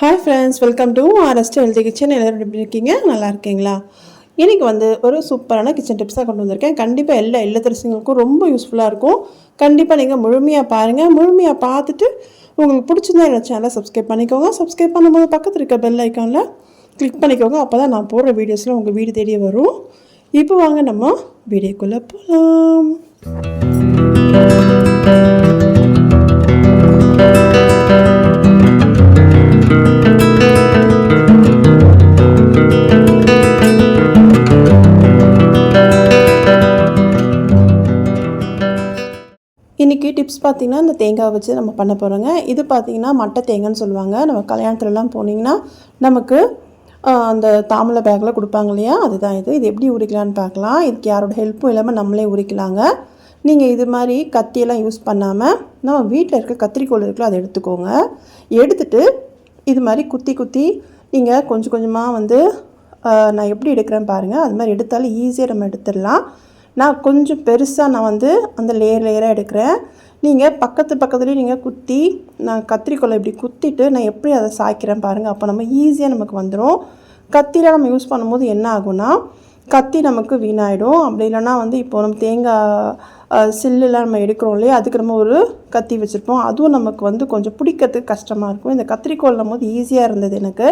Hi friends welcome to RST healthy kitchen எல்லோரும் எப்படி இருக்கீங்க? நல்லா இருக்கீங்களா? இன்றைக்கி வந்து ஒரு சூப்பரான கிச்சன் டிப்ஸாக கொண்டு வந்திருக்கேன். கண்டிப்பாக எல்லா இல்லத்தரசிங்களுக்கும் ரொம்ப யூஸ்ஃபுல்லாக இருக்கும். கண்டிப்பாக நீங்கள் முழுமையாக பாருங்கள் முழுமையாக பார்த்துட்டு உங்களுக்கு பிடிச்சிருந்தா என்னோட சேனலை சப்ஸ்கிரைப் பண்ணிக்கோங்க. சப்ஸ்கிரைப் பண்ணும்போது பக்கத்தில் இருக்க பெல் ஐக்கானில் கிளிக் பண்ணிக்கோங்க. அப்போ தான் நான் போடுற வீடியோஸில் உங்கள் வீடு தேடி வரும். இப்போ வாங்க நம்ம வீடியோக்குள்ளே போகலாம் டிப்ஸ் பார்த்திங்கன்னா இந்த தேங்காய் வச்சு நம்ம பண்ண போகிறோங்க இது பார்த்திங்கன்னா மட்டை தேங்காய்னு சொல்லுவாங்க. நம்ம கல்யாணத்துலலாம் போனீங்கன்னா நமக்கு அந்த தாமலை பேக்கில் கொடுப்பாங்க இல்லையா? அதுதான் இது. இது எப்படி உரிக்கலான்னு பார்க்கலாம் இதுக்கு யாரோட ஹெல்ப்பும் இல்லாமல் நம்மளே உரிக்கலாங்க. நீங்கள் இது மாதிரி கத்தியெல்லாம் யூஸ் பண்ணாமல் நம்ம வீட்டில் இருக்க கத்திரிக்கோல் இருக்குல்ல அதை எடுத்துக்கோங்க. எடுத்துட்டு இது மாதிரி குத்தி குத்தி நீங்கள் கொஞ்சம் கொஞ்சமாக வந்து நான் எப்படி எடுக்கிறேன் பாருங்கள் அது மாதிரி எடுத்தாலும் ஈஸியாக நம்ம எடுத்துடலாம். நான் கொஞ்சம் பெருசாக நான் வந்து அந்த லேயர் லேயராக எடுக்கிறேன். நீங்கள் பக்கத்து பக்கத்துலேயும் நீங்கள் குத்தி நான் கத்திரிக்கோலை இப்படி குத்திட்டு நான் எப்படி அதை சாய்க்கிறேன் பாருங்கள் அப்போ நம்ம ஈஸியாக நமக்கு வந்துடும் கத்தியில் நம்ம யூஸ் பண்ணும்போது என்ன ஆகும்னா கத்தி நமக்கு வீணாயிடும். அப்படி இல்லைன்னா வந்து இப்போ நம்ம தேங்காய் சில்லுலாம் நம்ம எடுக்கிறோம் இல்லையா அதுக்கு நம்ம ஒரு கத்தி வச்சுருப்போம். அதுவும் நமக்கு வந்து கொஞ்சம் பிடிக்கிறதுக்கு கஷ்டமாக இருக்கும். இந்த கத்திரிக்கோல் போது ஈஸியாக இருந்தது எனக்கு.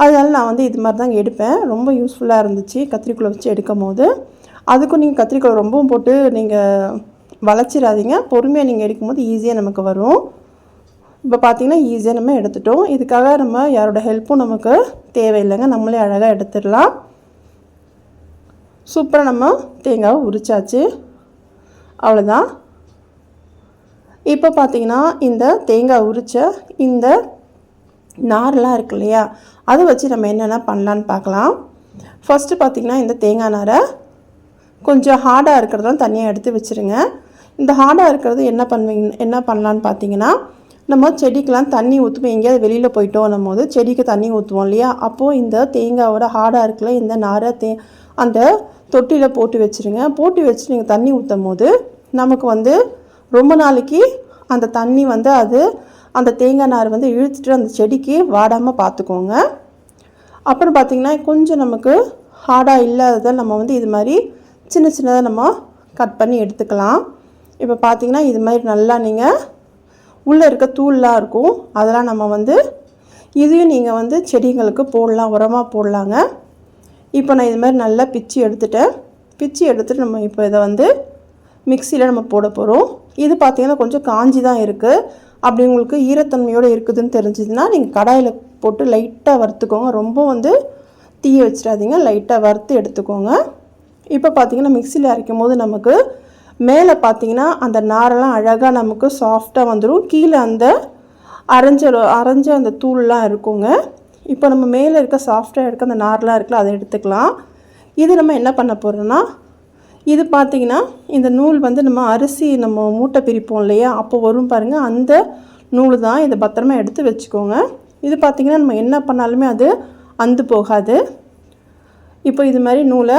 அதனால் நான் வந்து இது மாதிரி தான் எடுப்பேன். ரொம்ப யூஸ்ஃபுல்லாக இருந்துச்சு கத்திரிக்கோளை வச்சு எடுக்கும் போது அதுக்கும் நீங்கள் கத்திரிக்கோள் ரொம்பவும் போட்டு நீங்கள் வளைச்சிடாதீங்க பொறுமையாக நீங்கள் எடுக்கும்போது ஈஸியாக நமக்கு வரும். இப்போ பார்த்தீங்கன்னா ஈஸியாக நம்ம எடுத்துட்டோம். இதுக்காக நம்ம யாரோட ஹெல்ப்பும் நமக்கு தேவையில்லைங்க. நம்மளே அழகாக எடுத்துடலாம். சூப்பராக நம்ம தேங்காவை உரிச்சாச்சு. அவ்வளோதான் இப்போ பார்த்தீங்கன்னா இந்த தேங்காய் உரித்த இந்த நார்லாம் இருக்கு இல்லையா? அதை வச்சு நம்ம என்னென்ன பண்ணலான்னு பார்க்கலாம் ஃபஸ்ட்டு பார்த்தீங்கன்னா இந்த தேங்காய் நாரை கொஞ்சம் ஹார்டாக இருக்கிறதெல்லாம் தனியாக எடுத்து வச்சுருங்க. இந்த ஹார்டாக இருக்கிறது என்ன பண்ணுவீங்க என்ன பண்ணலான்னு பார்த்தீங்கன்னா நம்ம செடிக்கெலாம் தண்ணி ஊற்றுவோம் எங்கேயாவது வெளியில் போயிட்டோம் போது செடிக்கு தண்ணி ஊற்றுவோம் இல்லையா? அப்போது இந்த தேங்காவோட ஹார்டாக இருக்கல இந்த நாரை தே அந்த தொட்டியில் போட்டு வச்சுருங்க. போட்டு வச்சு நீங்கள் தண்ணி ஊற்றும் போது நமக்கு வந்து ரொம்ப நாளைக்கு அந்த தண்ணி வந்து அது அந்த தேங்காய் நார் வந்து இழுத்துட்டு அந்த செடிக்கு வாடாமல் பார்த்துக்கோங்க. அப்புறம் பார்த்திங்கன்னா கொஞ்சம் நமக்கு ஹார்டாக இல்லாததை நம்ம வந்து இது மாதிரி சின்ன சின்னதாக நம்ம கட் பண்ணி எடுத்துக்கலாம். இப்போ பார்த்தீங்கன்னா இது மாதிரி நல்லா நீங்கள் உள்ளே இருக்க தூள்லாம் இருக்கும். அதெல்லாம் நம்ம வந்து இதையும் நீங்கள் வந்து செடிங்களுக்கு போடலாம் உரமாக போடலாங்க. இப்போ நான் இது மாதிரி நல்லா பிச்சு எடுத்துட்டேன். பிச்சு எடுத்துட்டு நம்ம இப்போ இதை வந்து மிக்சியில் நம்ம போட போகிறோம் இது பார்த்திங்கன்னா கொஞ்சம் காஞ்சி தான் இருக்குது அப்படி உங்களுக்கு ஈரத்தன்மையோடு இருக்குதுன்னு தெரிஞ்சதுன்னா நீங்கள் கடாயில் போட்டு லைட்டாக வறுத்துக்கோங்க. ரொம்ப வந்து தீய வச்சிடாதீங்க. லைட்டாக வறுத்து எடுத்துக்கோங்க. இப்போ பார்த்தீங்கன்னா மிக்சியில் அரைக்கும் போது நமக்கு மேலே பார்த்தீங்கன்னா அந்த நாரெல்லாம் அழகாக நமக்கு சாஃப்டாக வந்துடும் கீழே அந்த அரைஞ்ச அரைஞ்ச அந்த தூள்லாம் இருக்குங்க. இப்போ நம்ம மேலே இருக்க சாஃப்டாக இருக்க அந்த நார்லாம் இருக்குல்ல அதை எடுத்துக்கலாம். இது நம்ம என்ன பண்ண போகிறோன்னா இது பார்த்தீங்கன்னா இந்த நூல் வந்து நம்ம அரிசி நம்ம மூட்டை பிரிப்போம் இல்லையா? அப்போ வரும் பாருங்கள் அந்த நூல் தான் இதை பத்திரமா எடுத்து வச்சுக்கோங்க. இது பார்த்தீங்கன்னா நம்ம என்ன பண்ணாலுமே அது அந்து போகாது. இப்போ இது மாதிரி நூலை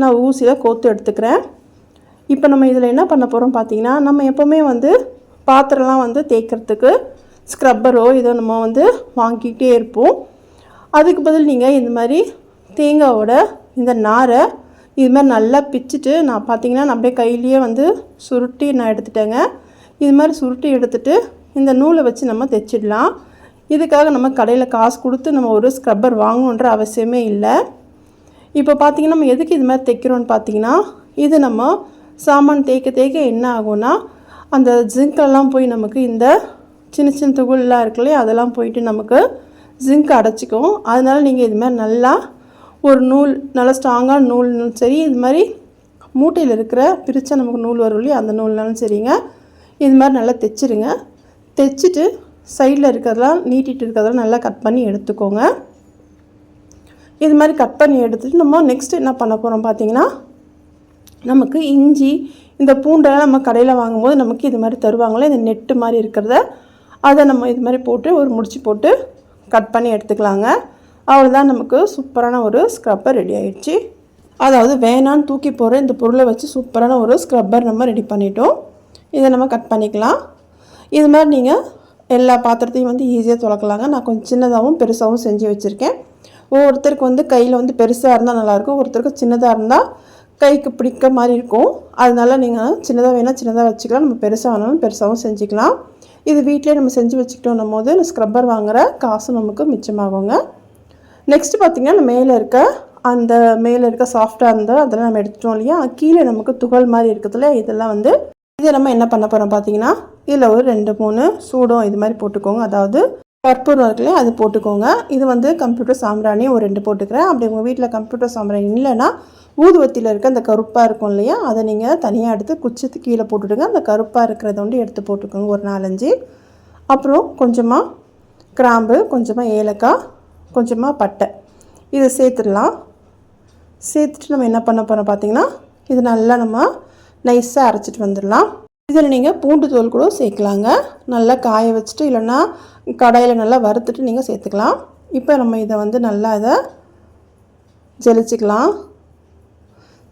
நான் ஊசியில் கோத்து எடுத்துக்கிறேன். இப்போ நம்ம இதில் என்ன பண்ண போகிறோம் பார்த்தீங்கன்னா நம்ம எப்போவுமே வந்து பாத்திரம்லாம் வந்து தேய்க்கிறதுக்கு ஸ்க்ரப்பரோ இதோ நம்ம வந்து வாங்கிக்கிட்டே இருப்போம். அதுக்கு பதில் நீங்கள் இந்த மாதிரி தேங்காவோட இந்த நாரை இது மாதிரி நல்லா பிச்சுட்டு நான் பார்த்தீங்கன்னா நான் அப்படியே கையிலேயே வந்து சுருட்டி நான் எடுத்துட்டேங்க. இது மாதிரி சுருட்டி எடுத்துட்டு இந்த நூலை வச்சு நம்ம தைச்சிடலாம் இதுக்காக நம்ம கடையில் காசு கொடுத்து நம்ம ஒரு ஸ்க்ரப்பர் வாங்கணுன்ற அவசியமே இல்லை. இப்போ பார்த்தீங்கன்னா நம்ம எதுக்கு இது மாதிரி தைக்கிறோன்னு பார்த்தீங்கன்னா இது நம்ம சாமான் தேய்க்க தேய்க்க என்ன ஆகும்னா அந்த ஜிங்க்கெல்லாம் போய் நமக்கு இந்த சின்ன சின்ன துகள்லாம் இருக்கு இல்லையா அதெல்லாம் போயிட்டு நமக்கு ஜிங்க் அடைச்சிக்கும். அதனால நீங்கள் இது மாதிரி நல்லா ஒரு நூல் நல்லா ஸ்ட்ராங்கான நூல்னாலும் சரி இது மாதிரி மூட்டையில் இருக்கிற பிரித்த நமக்கு நூல் வரும் இல்லையா அந்த நூல்னாலும் சரிங்க. இது மாதிரி நல்லா தைச்சிருங்க. தைச்சிட்டு சைடில் இருக்கிறதெல்லாம் நீட்டிட்டு இருக்கிறதெல்லாம் நல்லா கட் பண்ணி எடுத்துக்கோங்க. இது மாதிரி கட் பண்ணி எடுத்துகிட்டு நம்ம நெக்ஸ்ட் என்ன பண்ண போகிறோம் பார்த்தீங்கன்னா நமக்கு இஞ்சி இந்த பூண்டெல்லாம் நம்ம கடையில் வாங்கும்போது நமக்கு இது மாதிரி தருவாங்களே இந்த நெட்டு மாதிரி இருக்கிறத அதை நம்ம இது மாதிரி போட்டு ஒரு முடிச்சு போட்டு கட் பண்ணி எடுத்துக்கலாங்க. அவ்வளோதான் நமக்கு சூப்பரான ஒரு ஸ்க்ரப்பர் ரெடி ஆகிடுச்சு அதாவது வேணான்னு தூக்கி போகிற இந்த பொருளை வச்சு சூப்பரான ஒரு ஸ்க்ரப்பர் நம்ம ரெடி பண்ணிட்டோம். இதை நம்ம கட் பண்ணிக்கலாம். இது மாதிரி நீங்கள் எல்லா பாத்திரத்தையும் வந்து ஈஸியாக துலக்கலாங்க நான் கொஞ்சம் சின்னதாகவும் பெருசாகவும் செஞ்சு வச்சுருக்கேன். ஒவ்வொருத்தருக்கு வந்து கையில் வந்து பெருசாக இருந்தால் நல்லாயிருக்கும் ஒருத்தருக்கு சின்னதாக இருந்தால் கைக்கு பிடிக்க மாதிரி இருக்கும். அதனால நீங்கள் சின்னதாக வேணால் சின்னதாக வச்சுக்கலாம். நம்ம பெருசாக வேணாலும் பெருசாகவும் செஞ்சுக்கலாம். இது வீட்டிலே நம்ம செஞ்சு வச்சுக்கிட்டோம் போது இந்த ஸ்க்ரப்பர் வாங்குகிற காசு நமக்கு மிச்சமாகுங்க. நெக்ஸ்ட்டு பார்த்திங்கன்னா மேலே இருக்க அந்த மேலே இருக்க சாஃப்டாக இருந்தால் அதெல்லாம் நம்ம எடுத்துட்டோம் இல்லையா? கீழே நமக்கு துகள் மாதிரி இருக்கிறதுல இதெல்லாம் வந்து இதை நம்ம என்ன பண்ண போகிறோம் பார்த்தீங்கன்னா இதில் ஒரு ரெண்டு மூணு சூடம் இது மாதிரி போட்டுக்கோங்க. அதாவது கற்பூரம் இருக்குல்ல அது போட்டுக்கோங்க. இது வந்து கம்ப்யூட்டர் சாம்பிராணி ஒரு ரெண்டு போட்டுக்கிறேன். அப்படி உங்கள் வீட்டில் கம்ப்யூட்டர் சாம்பிராணி இல்லைன்னா ஊதுவத்தியில் இருக்க அந்த கருப்பாக இருக்கும் இல்லையா அதை நீங்கள் தனியாக எடுத்து குச்சத்து கீழே போட்டுடுங்க. அந்த கருப்பாக இருக்கிறத வந்து எடுத்து போட்டுக்கோங்க ஒரு நாலஞ்சு. அப்புறம் கொஞ்சமாக கிராம்பு கொஞ்சமாக ஏலக்காய் கொஞ்சமாக பட்டை. இதை சேர்த்துடலாம். சேர்த்துட்டு நம்ம என்ன பண்ண போகிறோம் பார்த்தீங்கன்னா இது நல்லா நம்ம நைஸாக அரைச்சிட்டு வந்துடலாம். இதில் நீங்கள் பூண்டு தோல் கூட சேர்க்கலாங்க. நல்லா காய வச்சுட்டு இல்லைன்னா கடையில் நல்லா வறுத்துட்டு நீங்கள் சேர்த்துக்கலாம். இப்போ நம்ம இதை வந்து நல்லா இதை ஜெலிச்சிக்கலாம்.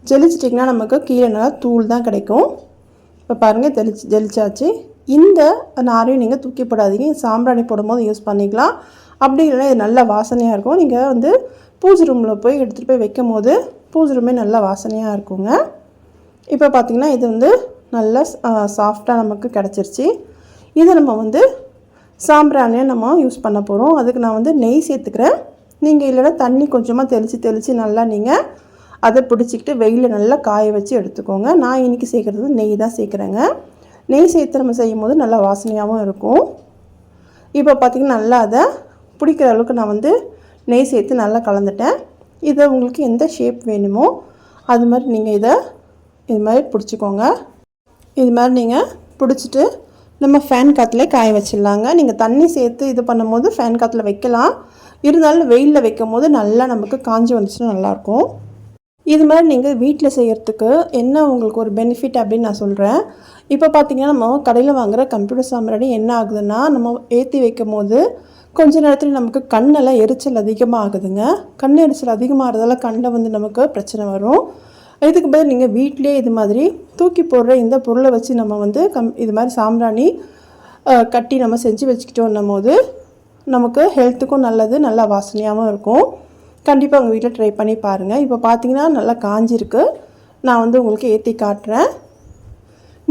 ஜெலிச்சிட்டிங்கன்னா நமக்கு கீழே நல்லா தூள் தான் கிடைக்கும். இப்போ பாருங்கள் ஜெலிச்சு ஜெலிச்சாச்சு. இந்த நாரையும் நீங்கள் தூக்கி போடாதீங்க. சாம்பிராணி போடும்போது யூஸ் பண்ணிக்கலாம். அப்படி இல்லைன்னா இது நல்ல வாசனையாக இருக்கும். நீங்கள் வந்து பூஜை ரூமில் போய் எடுத்துகிட்டு போய் வைக்கும் போது பூஜை ரூமே நல்லா வாசனையாக இருக்குங்க. இப்போ பார்த்திங்கன்னா இது வந்து நல்லா சாஃப்டாக நமக்கு கிடச்சிருச்சு. இதை நம்ம வந்து சாம்பிராணியாக நம்ம யூஸ் பண்ண போகிறோம் அதுக்கு நான் வந்து நெய் சேர்த்துக்கிறேன். நீங்கள் இல்லைன்னா தண்ணி கொஞ்சமாக தெளித்து தெளித்து நல்லா நீங்கள் அதை பிடிச்சிக்கிட்டு வெயிலில் நல்லா காய வச்சு எடுத்துக்கோங்க. நான் இன்றைக்கி சேர்க்குறது நெய் தான் சேர்க்குறேங்க. நெய் சேர்த்து நம்ம செய்யும் போது நல்லா வாசனையாகவும் இருக்கும். இப்போ பார்த்திங்கன்னா நல்லா அதை பிடிக்கிற அளவுக்கு நான் வந்து நெய் சேர்த்து நல்லா கலந்துட்டேன். இதை உங்களுக்கு எந்த ஷேப் வேணுமோ அது மாதிரி நீங்கள் இதை இது மாதிரி பிடிச்சிக்கோங்க. இது மாதிரி நீங்கள் பிடிச்சிட்டு நம்ம ஃபேன் காற்றுல காய வச்சிடலாங்க. நீங்கள் தண்ணி சேர்த்து இது பண்ணும்போது ஃபேன் காற்றுல வைக்கலாம். இருந்தாலும் வெயிலில் வைக்கும் போது நல்லா நமக்கு காஞ்சி வந்துச்சுன்னா நல்லாயிருக்கும். இது மாதிரி நீங்கள் வீட்டில் செய்கிறதுக்கு என்ன உங்களுக்கு ஒரு பெனிஃபிட் அப்படின்னு நான் சொல்கிறேன் இப்போ பார்த்தீங்கன்னா நம்ம கடையில் வாங்குகிற கம்ப்யூட்டர் சாம்பிராணி என்ன ஆகுதுன்னா நம்ம ஏற்றி வைக்கும் போது கொஞ்ச நேரத்தில் நமக்கு கண்ணெல்லாம் எரிச்சல் அதிகமாக ஆகுதுங்க கண் எரிச்சல் அதிகமாகிறதால கண்ணில் வந்து நமக்கு பிரச்சனை வரும். இதுக்கு பதில் நீங்கள் வீட்டிலே இது மாதிரி தூக்கி போடுற இந்த பொருளை வச்சு நம்ம வந்து கம் இது மாதிரி சாம்பிராணி கட்டி நம்ம செஞ்சு வச்சுக்கிட்டோன்னும் போது நமக்கு ஹெல்த்துக்கும் நல்லது நல்லா வாசனையாகவும் இருக்கும். கண்டிப்பாக உங்கள் வீட்டில் ட்ரை பண்ணி பாருங்கள் இப்போ பார்த்தீங்கன்னா நல்லா காஞ்சிருக்கு. நான் வந்து உங்களுக்கு ஏற்றி காட்டுறேன்.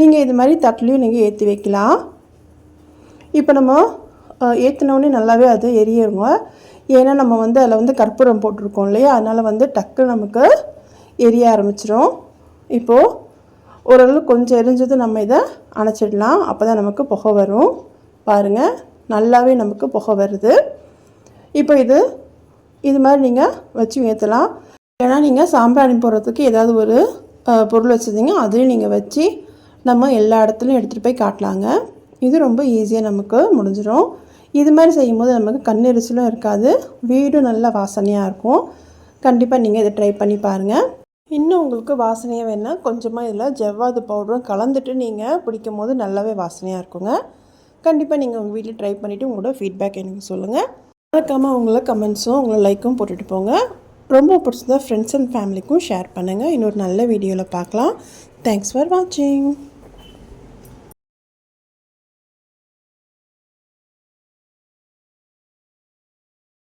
நீங்கள் இது மாதிரி தட்டிலையும் நீங்கள் ஏற்றி வைக்கலாம். இப்போ நம்ம ஏற்றினோடனே நல்லாவே அது எரியிருங்க. ஏன்னா நம்ம வந்து அதில் வந்து கற்பூரம் போட்டிருக்கோம் இல்லையா? அதனால் வந்து டக்கு நமக்கு எரிய ஆரம்பிச்சிடும் இப்போது ஓரளவு கொஞ்சம் எரிஞ்சது நம்ம இதை அணைச்சிடலாம். அப்போ தான் நமக்கு புகை வரும். பாருங்கள் நல்லாவே நமக்கு புகை வருது. இப்போ இது இது மாதிரி நீங்கள் வச்சு ஏற்றலாம் ஏன்னா நீங்கள் சாம்பிராணி போடுறதுக்கு ஏதாவது ஒரு பொருள் வச்சுருந்தீங்க அதையும் நீங்கள் வச்சு நம்ம எல்லா இடத்துலையும் எடுத்துகிட்டு போய் காட்டலாங்க. இது ரொம்ப ஈஸியாக நமக்கு முடிஞ்சிடும் இது மாதிரி செய்யும்போது நமக்கு கண்ணெரிச்சலும் இருக்காது. வீடும் நல்ல வாசனையாக இருக்கும். கண்டிப்பாக நீங்கள் இதை ட்ரை பண்ணி பாருங்கள் இன்னும் உங்களுக்கு வாசனையாக வேணால் கொஞ்சமாக இதில் ஜவ்வாது பவுடரும் கலந்துட்டு நீங்கள் பிடிக்கும் போது நல்லாவே வாசனையாக இருக்குங்க. கண்டிப்பாக நீங்கள் உங்கள் வீட்டில் ட்ரை பண்ணிவிட்டு உங்களோட ஃபீட்பேக் எனக்கு சொல்லுங்கள் மறக்காமல் உங்களை கமெண்ட்ஸும் உங்களை லைக்கும் போட்டுட்டு போங்க. ரொம்ப பிடிச்சதா ஃப்ரெண்ட்ஸ் அண்ட் ஃபேமிலிக்கும் ஷேர் பண்ணுங்கள் இன்னொரு நல்ல வீடியோவில் பார்க்கலாம். தேங்க்ஸ் ஃபார் வாட்சிங்